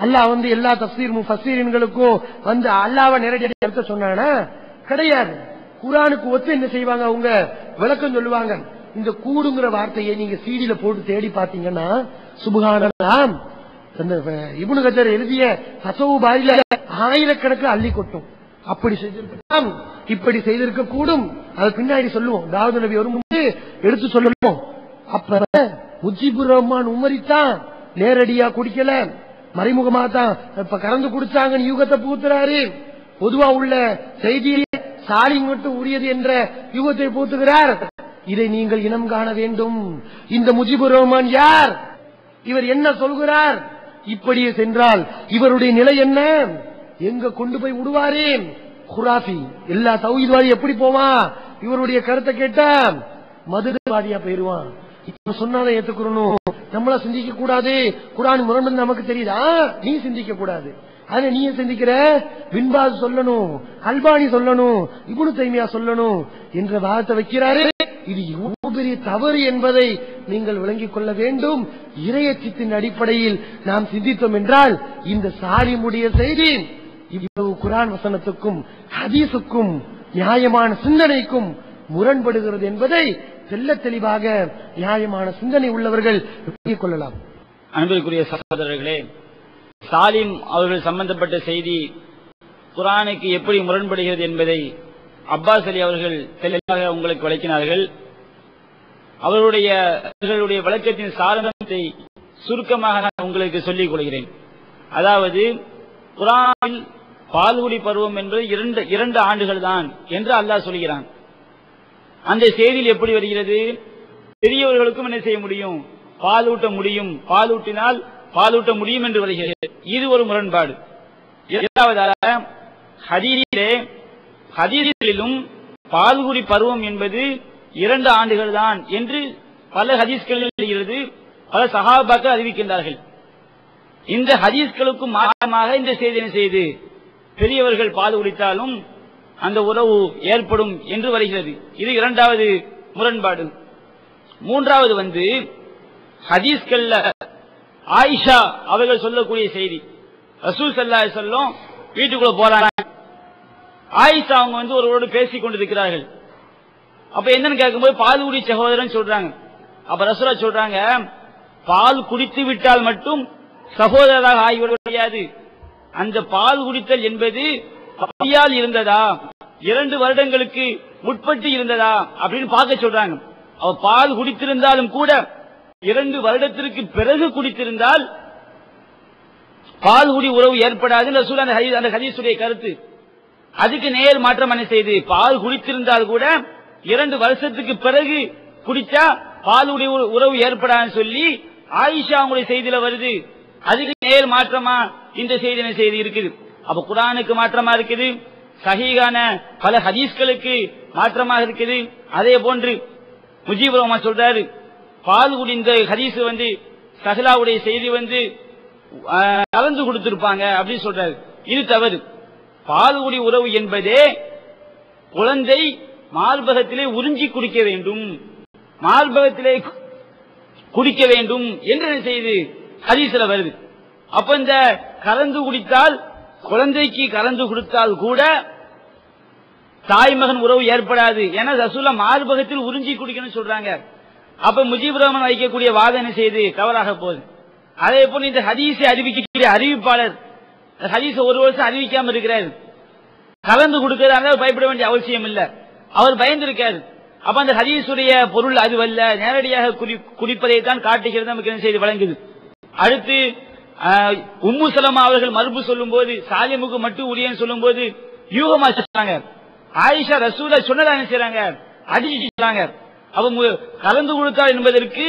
அல்லாஹ் வந்து எல்லா தப்சீர் முஃபஸ்ஸீரின்களுக்கும் வந்து அல்லாவை நேரடியாக எடுத்த சொன்னானா? கிடையாது. குரானுக்கு ஒத்து என்ன செய்வாங்க அவங்க? விளக்கம் சொல்லுவாங்க. இந்த கூடுங்கிற வார்த்தையை நீங்க சீடியில போட்டு தேடி பாத்தீங்கன்னா சுபஹானல்லாஹ் இபுனு கஜர் எழுதிய தசவு பாரியில ஆயிரக்கணக்கில் அள்ளி கொட்டும். அப்படி செய்திருக்கலாம் இப்படி செய்திருக்க கூடும் அது பின்னாடி சொல்லுவோம். தாவூது நபி வரும்போது எடுத்து சொல்லணும். அப்ப முஜிபுர் ரஹ்மான் உமரித்தான். நேரடியா குடிக்கல. மறைமுகமா தான் இப்ப கறந்து குடிச்சாங்கன்னு யூகத்தை பூத்துறாரு பொதுவா உள்ள செய்தியை சாலிங் மட்டும் உரியது என்ற யூகத்தை பூத்துகிறார் இதை நீங்கள் இனம் காண வேண்டும். இந்த முஜிபு ரஹ்மான் யார்? இவர் என்ன சொல்கிறார்? இப்படியே சென்றால் இவருடைய நிலை என்ன? எங்க கொண்டு போய் விடுவாரே? குராஃபி எல்லா தௌஹீத்வாதி எப்படி போவான்? இவருடைய கருத்தை கேட்டா மதுரவாதியா போயிருவான். சொன்னாலும் ஏத்துக்கிறணும் நம்மள சிந்திக்க கூடாது. குரான் முரண்பது நமக்கு தெரியுதா? நீ சிந்திக்க கூடாது. அதை நீ சிந்திக்கிற? பின்பாது சொல்லணும். அல்பானி சொல்லணும். இப்னு தைமையா சொல்லணும். என்ற வாதத்தை வைக்கிறாரு. இது எவ்வளவு பெரிய தவறு என்பதை நீங்கள் விளங்கிக் கொள்ள வேண்டும். இரையச்சத்தின் அடிப்படையில் நாம் சிந்தித்தோம் என்றால் இந்த சாலிமுடைய செய்தி இவ்வளவு குரான் வசனத்துக்கும் ஹதீஸுக்கும் நியாயமான சிந்தனைக்கும் முரண்படுகிறது என்பதை தெல்ல தெளிவாக நியாயமான சிந்தனை உள்ளவர்கள் கொள்ளலாம். அன்பிற்குரிய சகோதரர்களே சாலிம் அவர்கள் சம்பந்தப்பட்ட செய்தி குரானுக்கு எப்படி முரண்படுகிறது என்பதை அப்பாஸ் அலி அவர்கள் தெளிவாக உங்களுக்கு விளக்கினார்கள். அவருடைய அவர்களுடைய விளக்கத்தின் சாரணத்தை சுருக்கமாக நான் உங்களுக்கு சொல்லிக் கொள்கிறேன். அதாவது குரானில் பால்குடி பருவம் என்பது இரண்டு இரண்டு ஆண்டுகள் தான் என்று அல்லாஹ் சொல்கிறான். அந்த செய்தியில் எப்படி வருகிறது? பெரியவர்களுக்கும் என்ன செய்ய முடியும்? பாலூட்ட முடியும். பாலூட்டினால் பாலூட்ட முடியும் என்று வருகிறது. இது ஒரு முரண்பாடு. இரண்டாவதாக ஹதீரிலே ஹதீரிலும் பால்குடி பருவம் என்பது இரண்டு ஆண்டுகள் தான் என்று பல ஹதீஸ்களில் வருகிறது. பல சகாபாக்கள் அறிவிக்கின்றார்கள். இந்த ஹதீஸ்களுக்கும் மாற்றமாக இந்த செய்தி என்ன செய்து பெரியவர்கள் பால் குடித்தாலும் அந்த உறவு ஏற்படும் என்று வருகிறது. இது இரண்டாவது முரண்பாடு. மூன்றாவது வந்து ஹதீஸ்கள்ல ஆயிஷா அவர்கள் சொல்லக்கூடிய செய்தி. ரசூல் சல்லா சொல்லும் வீட்டுக்குள்ள போறாங்க. ஆயிஷா அவங்க வந்து ஒருவரோடு பேசிக் கொண்டிருக்கிறார்கள். அப்ப என்னன்னு கேட்கும்போது பால் குடி சகோதரன் சொல்றாங்க. அப்ப ரசூலா சொல்றாங்க பால் குடித்து விட்டால் மட்டும் சகோதரராக ஆகிவிட முடியாது. அந்த பால் குடித்தல் என்பது பையால் இருந்ததா? இரண்டு வருடங்களுக்கு முற்பட்டு இருந்ததா? அப்படின்னு பார்க்க சொல்றாங்க. அவ பால் குடித்திருந்தாலும் கூட இரண்டு வருடத்திற்கு பிறகு குடித்திருந்தால் பால் குடி உறவு ஏற்படாது அந்த ஹதீஸ் அந்த கருத்து. அதுக்கு நேர் மாற்றம் என்ன செய்து? பால் குடித்திருந்தால் கூட இரண்டு வருஷத்துக்கு பிறகு குடிச்சா பாலுடைய உறவு ஏற்படாதுன்னு சொல்லி ஆயிஷா அவங்களுடைய செய்தியில வருது. அதுக்கு நேர் மாற்றமா இந்த செய்தி என்ன செய்தி இருக்குது? அப்ப குரானுக்கு மாற்றமா இருக்குது. சஹீகான பல ஹதீஸ்களுக்கு மாற்றமாக இருக்குது. அதே போன்று முஜீப் ரஹ்மான் சொல்றாரு பால் குடிந்த ஹதீஸ் வந்து சஹலாவுடைய செய்தி வந்து கலந்து கொடுத்திருப்பாங்க அப்படின்னு சொல்றாரு. இது தவறு. பால்குடி உறவு என்பதே குழந்தை மார்பகத்திலே உறிஞ்சி குடிக்க வேண்டும். மார்பகத்திலே குடிக்க வேண்டும் என்று செய்து ஹதீஸ்ல வருது. அப்ப இந்த கலந்து குடித்தால் குழந்தைக்கு கலந்து கொடுத்தால் கூட தாய் மகன் உறவு ஏற்படாது. ஏன்னா ரசூலா மார்பகத்தில் உறிஞ்சி குடிக்கணும்னு சொல்றாங்க. அப்ப முஜீப் ரஹ்மான் வைக்கக்கூடிய வாதனை என்ன செய்து தவறாக போகுது. அதே போல இந்த ஹதீஸை அறிவிக்கக்கூடிய அறிவிப்பாளர் ஹதீஸ ஒரு வருஷம் அறிவிக்காம இருக்கிறார். கலந்து கொடுக்கிறதா பயப்பட வேண்டிய அவசியம் இல்ல. அவர் பயந்திருக்காரு. அப்ப அந்த ஹதீஸுடைய பொருள் அதுவல்ல நேரடியாக குறிப்பதை தான் காட்டுகிறது. நமக்கு என்ன செய்து வழங்குது. அடுத்து உம்மு சலமா அவர்கள் மறுப்பு சொல்லும் போது சாலிமுக்கு மட்டும் உரியன்னு சொல்லும் போது யூகமா சொல்றாங்க ஆயிஷா ரசூல சொன்னதா என்ன செய்றாங்க? அடிச்சு அவங்க கலந்து கொடுத்தார் என்பதற்கு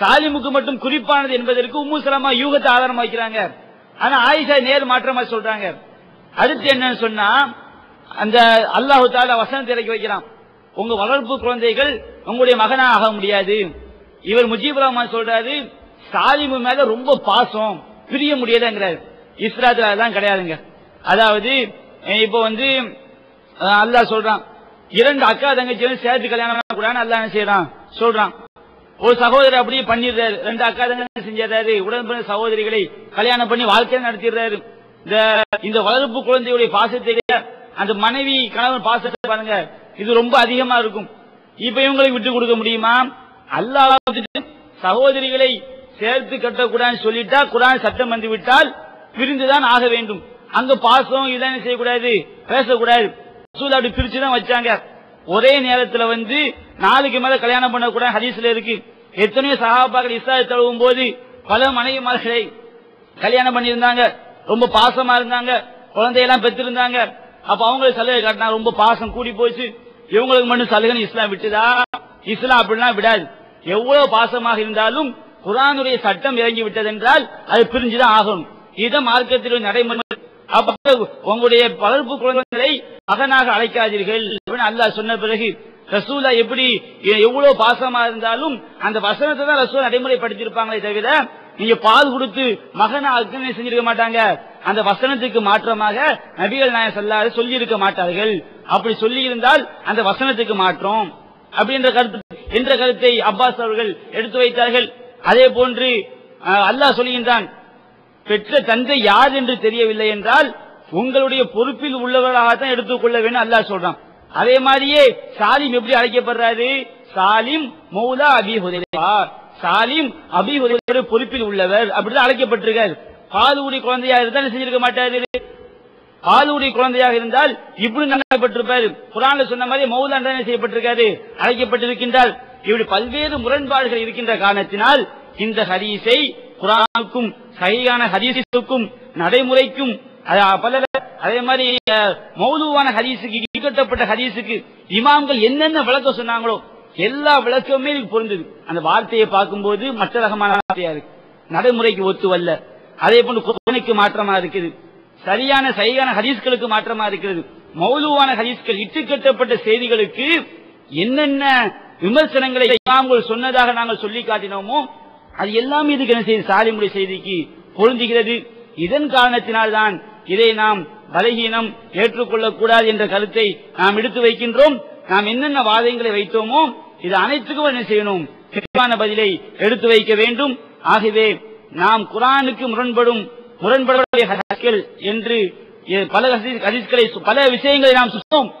சாலிமுக்கு மட்டும் குறிப்பானது என்பதற்கு உம்மு சலமா யூகத்தை ஆதாரம் வைக்கிறாங்க ஆனா ஆயிஷா நேர் மாற்றமா சொல்றாங்க. அடுத்து என்னன்னு சொன்னா அந்த அல்லாஹு தாலா வசனம் இறக்கி வைக்கிறான். உங்க வளர்ப்பு குழந்தைகள் உங்களுடைய மகனா ஆக முடியாது. இவர் முஜீப் ரஹ்மான் சொல்றாரு சாலிமு மேல ரொம்ப பாசம். பிரிய முடியாதுங்கிறாரு இஸ்ராத்துல கிடையாதுங்க. அதாவது இப்போ வந்து அல்லா அல்லாஹ் சொல்றான் இரண்டு அக்கா தங்கச்சியும் சேர்த்து கல்யாணம் கூட அல்லா என்ன செய்யறான் சொல்றான். ஒரு சகோதரர் அப்படியே பண்ணிடுறாரு. ரெண்டு அக்கா தங்க செஞ்சிடறாரு. உடன்பிறந்த சகோதரிகளை கல்யாணம் பண்ணி வாழ்க்கையை நடத்திடுறாரு. இந்த இந்த வளர்ப்பு குழந்தையுடைய பாசத்தை அந்த மனைவி கணவன் பாசத்தை பாருங்க இது ரொம்ப அதிகமா இருக்கும். இப்ப இவங்களுக்கு விட்டு கொடுக்க முடியுமா? அல்லாஹ் வந்துட்டு சகோதரிகளை சேர்த்து கட்டக்கூடாதுன்னு சொல்லிட்டா குரான் சட்டம் வந்து விட்டால் பிரிந்துதான் ஆக வேண்டும். அங்க பாசம் இதெல்லாம் செய்யக்கூடாது? பேசக்கூடாது. ரசூல் அப்படி பிரிச்சுதான் வச்சாங்க. ஒரே நேரத்துல வந்து நாளுக்கு மேல கல்யாணம் பண்ணக்கூடாது ஹதீஸ்ல இருக்கு. எத்தனையோ சகாபாக்கள் இஸ்லாத்தை தழுவும் போது பல மனைவிமார்களை கல்யாணம் பண்ணியிருந்தாங்க. ரொம்ப பாசமா இருந்தாங்க. குழந்தையெல்லாம் பெற்றிருந்தாங்க. அப்ப அவங்களுக்கு சலுகை காட்டினா ரொம்ப பாசம் கூடி போச்சு. இவங்களுக்கு மட்டும் சலுகைன்னு இஸ்லாம் விட்டுதா? இஸ்லாம் அப்படிலாம் விடாது. எவ்வளவு பாசமாக இருந்தாலும் குரானுடைய சட்டம் இறங்கி விட்டது என்றால் அது பிரிஞ்சுதான் ஆகணும். இதை மார்க்கத்தில் நடைமுறை. அப்ப உங்களுடைய வளர்ப்பு குழந்தைகளை மகனாக அழைக்காதீர்கள் அப்படின்னு சொன்ன பிறகு ரசூலா எப்படி எவ்வளவு பாசமா இருந்தாலும் அந்த வசனத்தை தான் ரசூலா நடைமுறைப்படுத்தியிருப்பாங்களே தவிர நீங்க பால் கொடுத்து மகனை அர்ப்பணை செஞ்சிருக்க மாட்டாங்க. அந்த வசனத்துக்கு மாற்றமாக நபிகள் நாயன் சொல்லாத சொல்லி இருக்க மாட்டார்கள். அப்படி சொல்லி இருந்தால் அந்த வசனத்துக்கு மாற்றம். அப்படின்ற கருத்து என்ற கருத்தை அப்பாஸ் அவர்கள் எடுத்து வைத்தார்கள். அதே போன்று அல்லாஹ் சொல்லுகின்றான் பெற்ற தந்தை யார் என்று தெரியவில்லை என்றால் உங்களுடைய பொறுப்பில் உள்ளவராகத்தான் எடுத்துக்கொள்ள வேண்டும் அல்லாஹ் சொல்றான். அதே மாதிரியே சாலிம் எப்படி அழைக்கப்படுறாரு? சாலிம் மௌலா அபி ஹுதைரா. சாலிம் அபி ஹுதைரா பொறுப்பில் உள்ளவர் அப்படிதான் அழைக்கப்பட்டிருக்காரு. பாலூடி குழந்தையா இருந்தால் செஞ்சிருக்க மாட்டாரு? பாலூடி குழந்தையாக இருந்தால் இப்படி நம்பப்பட்டிருப்பாரு குரான்ல சொன்ன மாதிரி மௌலா தானே செய்யப்பட்டிருக்காரு? அழைக்கப்பட்டிருக்கின்றால் இப்படி பல்வேறு முரண்பாடுகள் இருக்கின்ற காரணத்தினால் இந்த ஹதீஸை குரானுக்கும் சரியான ஹதீஸுக்கும் நடைமுறைக்கும் பலர் பல அதே மாதிரி மௌதுவான ஹதீஸுக்கு இழுக்கட்டப்பட்ட ஹதீஸுக்கு இமாம்கள் என்னென்ன விளக்கம் சொன்னாங்களோ எல்லா விளக்கமுமே பொருந்தது. அந்த வார்த்தையை பார்க்கும்போது மற்ற ரகமான வார்த்தையா இருக்கு. நடைமுறைக்கு ஒத்து வரல அதே போன்று குரானுக்கு மாற்றமா இருக்குது. சரியான சரியான ஹதீஸ்களுக்கு மாற்றமா இருக்கிறது மௌலுவான ஹதீஸ்கள் இட்டுக்கட்டப்பட்ட செய்திகளுக்கு என்னென்ன விமர்சனங்களை இமாம்கள் சொன்னதாக நாங்கள் சொல்லி காட்டினோமோ அது எல்லாமே இதுக்கு என்ன செய்து சாலிமுறை செய்திக்கு பொருந்துகிறது. இதன் காரணத்தினால்தான் இதை நாம் பலகீனம் ஏற்றுக்கொள்ளக் கூடாது என்ற கருத்தை நாம் எடுத்து வைக்கின்றோம். நாம் என்னென்ன வாதங்களை வைத்தோமோ இது அனைத்துக்கும் என்ன செய்யணும்? தெளிவான பதிலை எடுத்து வைக்க வேண்டும். ஆகவே நாம் குரானுக்கு முரண்படும் முரண்படக்கூடிய ஹதீஸ்கள் என்று பல ஹதீஸ்- ஹதீஸ்களை பல விஷயங்களை நாம் சுத்தோம்.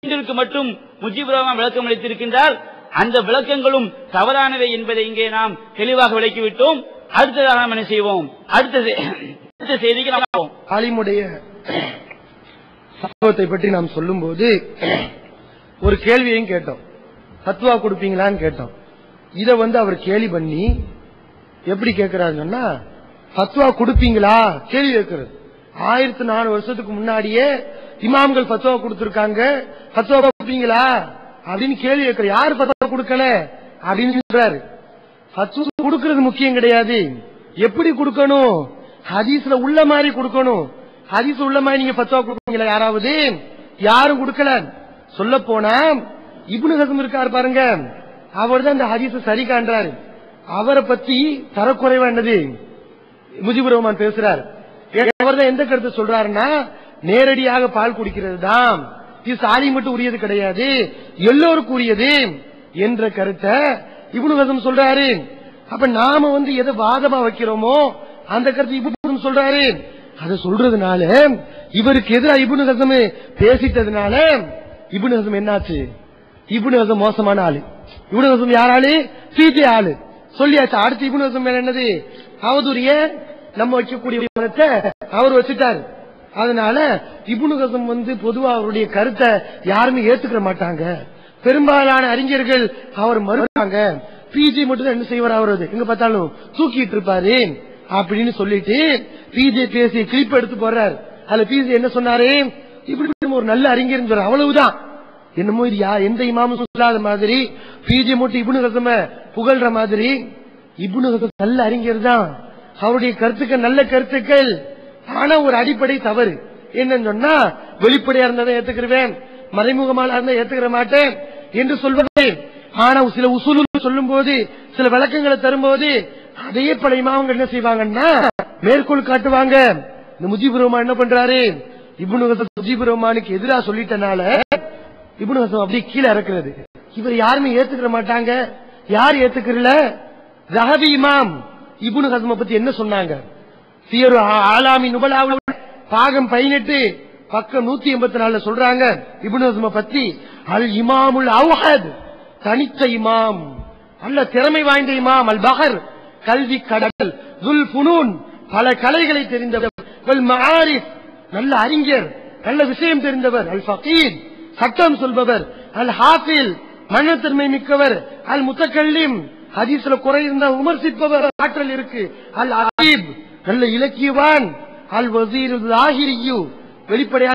இன்றிற்கு மட்டும் முஜிபுரமா விளக்கம் அளித்திருக்கின்றார் அந்த விளக்கங்களும் தவறானவை என்பதை இங்கே நாம் தெளிவாக விளக்கிவிட்டோம். அடுத்ததாக நாம் என்ன செய்வோம்? அடுத்தது அடுத்த செய்திக்கு நாம் அலிமுடைய சம்பவத்தை பற்றி நாம் சொல்லும்போது ஒரு கேள்வியையும் கேட்டோம். தத்துவா கொடுப்பீங்களான்னு கேட்டோம். இத வந்து அவர் கேலி பண்ணி எப்படி கேட்கிறாருன்னு சொன்னா ஃபத்வா கொடுப்பீங்களா? கேள்வி கேட்கிறது. ஆயிரத்தி நாலு வருஷத்துக்கு முன்னாடியே இமாம்கள் பத்வா கொடுத்திருக்காங்க. பத்வா கொடுப்பீங்களா? அப்படின்னு கேள்வி கேட்கிற யார் கொடுக்கல அப்படின்னு சொல்றாரு. ஃபத்வா கொடுக்கறது முக்கியம் கிடையாது. எப்படி கொடுக்கணும்? ஹதீஸ்ல உள்ள மாதிரி கொடுக்கணும். ஹதீஸ் உள்ள மாதிரி நீங்க ஃபத்வா கொடுப்பீங்களா யாராவது? யாரும் கொடுக்கல. சொல்ல போனா இப்னு ஹசம் இருக்காரு பாருங்க. அவர் தான் இந்த ஹதீஸ சரி காண்றாரு. அவரை பத்தி தரக்குறைவா என்னது முஜிபுர் ரஹ்மான் பேசுறாரு. அவர் தான் எந்த கருத்து சொல்றாருன்னா நேரடியாக பால் குடிக்கிறது தான் இது சாதி மட்டும் உரியது கிடையாது. எல்லோருக்கும் உரியது. என்ற கருத்தை இவ்வளவு ஹசம் சொல்றாரு. அப்ப நாம வந்து எதை வாதமா வைக்கிறோமோ அந்த கருத்து இப்னு சொல்றாரு. அதை சொல்றதுனால இவருக்கு எதிராக இபுனு ஹசம் பேசிட்டதுனால இபுனு ஹசம் என்னாச்சு? இபுனு ஹசம் மோசமான ஆளு. இபுனு ஹசம் யார் ஆளு சீஜே ஆளு. சொல்லியாச்சு அடுத்து இபுனு ஹசம் மேல என்னது? அவதூரிய நம்ம வைக்கக்கூடிய கருத்தை அவர் வச்சுட்டாரு. அதனால இபுனு ஹசம் வந்து பொதுவா அவருடைய கருத்தை யாருமே ஏத்துக்கிற மாட்டாங்க. பெரும்பாலான அறிஞர்கள் அவர் மறுப்பாங்க பிஜி மட்டும் தான் என்ன செய்வார் அவரது? எங்க பார்த்தாலும் தூக்கிட்டு இருப்பாரு. அப்படின்னு சொல்லிட்டு பிஜே பேசி கிளிப் எடுத்து போறாரு அதுல பிஜே என்ன சொன்னாரு? இப்படி ஒரு நல்ல அறிஞர் அவ்வளவுதான். என்னமோ இது யா எந்த இமாமும் சொல்லாத மாதிரி பிஜே மட்டும் இபுனு ஹசம புகழ்ற மாதிரி இபுனு ஹசம் நல்ல அறிஞர் தான். அவருடைய கருத்துக்கள் நல்ல கருத்துக்கள். ஆனா ஒரு அடிப்படை தவறு. என்னன்னு சொன்னா வெளிப்படையா இருந்தா ஏத்துக்கிறேன் மறைமுகமான இருந்தா ஏத்துக்கிற மாட்டேன். என்று சொல்வது ஆனா சில உசூல் சொல்லும் போது சில விளக்கங்களை தரும்போது அதே பல இமாமங்கள் என்ன செய்வாங்கன்னா மேற்கோள் காட்டுவாங்க. இந்த முஜிபுர் ரஹ்மான் என்ன பண்றாரு? இபுனு ஹசன் முஜிபுர் ரஹ்மானுக்கு எதிராக சொல்லிட்டனால இபுனு ஹசன் அப்படியே கீழே இறக்குறது. இவர் யாருமே ஏத்துக்கிற மாட்டாங்க. யார் ஏத்துக்கிறல? ரஹபி இமாம். இபுனு ஹசம பத்தி என்ன சொன்னாங்க? ஆலாமி நுபலாவில் பாகம் பதினெட்டு பக்கம் நூத்தி எண்பத்தி நாலுல சொல்றாங்க இப்னு பத்தி அல் இமாமுல் அவுஹத் தனித்த இமாம் நல்ல திறமை வாய்ந்த இமாம் அல் பஹர் கல்வி கடல் துல் புனூன் பல கலைகளை தெரிந்தவர் வல் நல்ல அறிஞர் நல்ல விஷயம் தெரிந்தவர் அல் ஃபகீர் சட்டம் சொல்பவர் அல் ஹாஃபில் மனத்தன்மை மிக்கவர் அல் முத்தக்கல்லிம் ஹதீஸ்ல குறை இருந்தா விமர்சிப்பவர் ஆற்றல் இருக்கு அல் அதீப் நல்ல இலக்கியவான் அல் வசீர் வெளிப்படையான